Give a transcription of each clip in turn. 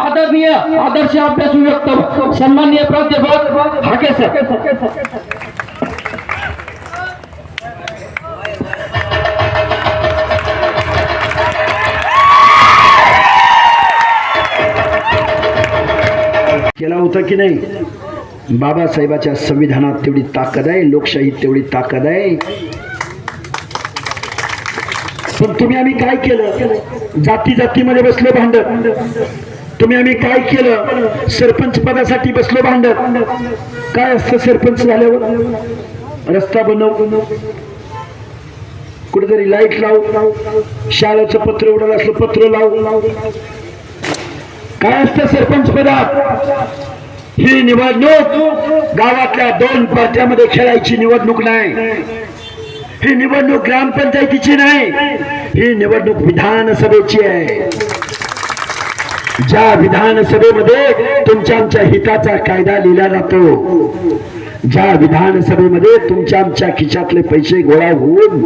आदरणीय आदर्श अभ्यास व्यक्त सन्माननीय प्राध्यापक हाके सर. केला होता की नाही? बाबासाहेबाच्या संविधानात तेवढी ताकद आहे लोकशाहीत तेवढी ताकद आहे. पण तुम्ही आम्ही काय केलं? जाती जातीमध्ये बसलो भांडण. तुम्ही आम्ही काय केलं? सरपंच पदासाठी बसलो भांडत काय असतं सरपंच झाल्यावर? रस्ता बनव. कुठेतरी लाइट लाव. शाळेचं पत्र उडत असलं पत्र लाव. काय असतं सरपंच पदात? ही निवडणूक. गावातल्या दोन पार्ट्यामध्ये खेळायची निवडणूक नाही. ही निवडणूक ग्रामपंचायतीची नाही. ही निवडणूक विधानसभेची आहे. ज्या विधानसभेमध्ये तुमच्या आमच्या हिताचा कायदा लिहिला जातो ज्या विधानसभेमध्ये तुमच्या आमच्या खिशातले पैसे गोळा होऊन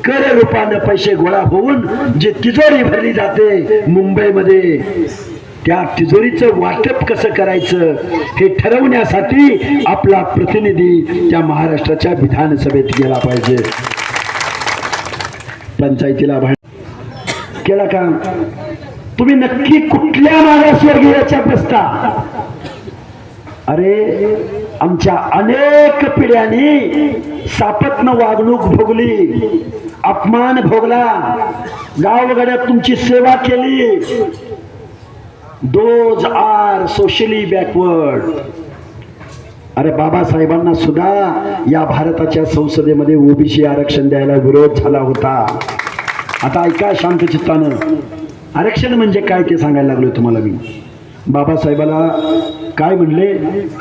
कर रूपानं पैसे गोळा होऊन जी तिजोरी भरली जाते मुंबईमध्ये त्या तिजोरीचं वाटप कसं करायचं हे ठरवण्यासाठी आपला प्रतिनिधी त्या महाराष्ट्राच्या विधानसभेत गेला पाहिजे. पंचायतीला केला का? तुम्ही नक्की कुठल्या मागासवर्गीयाच्या बसता? अरे आमच्या अनेक पिढ्यांनी सापत्न वागणूक भोगली अपमान भोगला गावगड्यात तुमची सेवा केली. Those are socially backward. अरे बाबासाहेबांना सुद्धा या भारताच्या संसदेमध्ये ओबीसी आरक्षण द्यायला विरोध झाला होता. आता ऐका शांत चित्तानं. आरक्षण म्हणजे काय ते सांगायला लागलो तुम्हाला मी. बाबासाहेबाला काय म्हणले?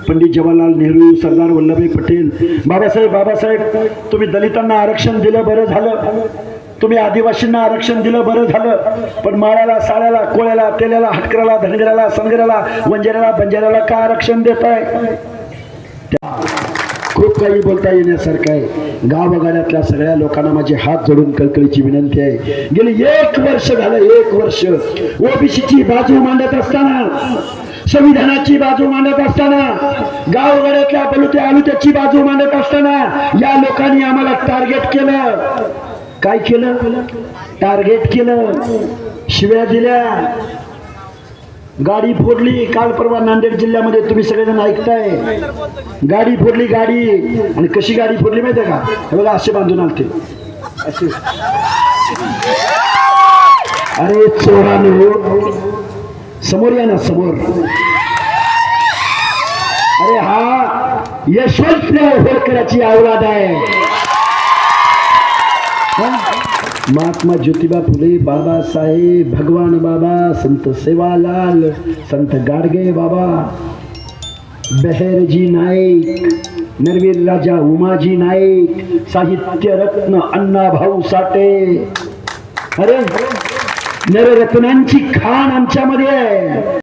पंडित जवाहरलाल नेहरू सरदार वल्लभभाई पटेल. बाबासाहेब बाबासाहेब तुम्ही दलितांना आरक्षण दिलं बरं झालं. तुम्ही आदिवासींना आरक्षण दिलं बरं झालं. पण माळ्याला साळ्याला कोळ्याला तेल्याला हटकराला धनगराला सनगराला वंजाऱ्याला बंजाऱ्याला का आरक्षण देत आहे खूप काही बोलता येण्यासारखं आहे. गावगाड्यातल्या सगळ्या लोकांना माझे हात जोडून कळकळीची विनंती आहे. गेली एक वर्ष झालं एक वर्ष. ओबीसीची बाजू मांडत असताना संविधानाची बाजू मांडत असताना गावगाड्यातल्या बलुत्या आलुत्याची बाजू मांडत असताना या लोकांनी आम्हाला टार्गेट केलं. काय केलं? टार्गेट केलं. शिव्या दिल्या. गाडी फोडली काल परवा नांदेड जिल्ह्यामध्ये तुम्ही सगळेजण ऐकताय. गाडी फोडली गाडी. आणि कशी गाडी फोडली माहिती आहे का? हे बघा असे बांधून आलते असे अरे चोरानो. समोर या ना समोर. अरे हा यशवंतराव होळकराची औलाद आहे. महात्मा ज्योतिबा फुले बाबासाहेब भगवान बाबा संत सेवालाल संत गाडगे बाबा बहेरजी नाईक नरवीर राजा उमाजी नाईक साहित्य रत्न अण्णा भाऊ साठे. अरे नररत्नांची खाण आमच्यामध्ये आहे.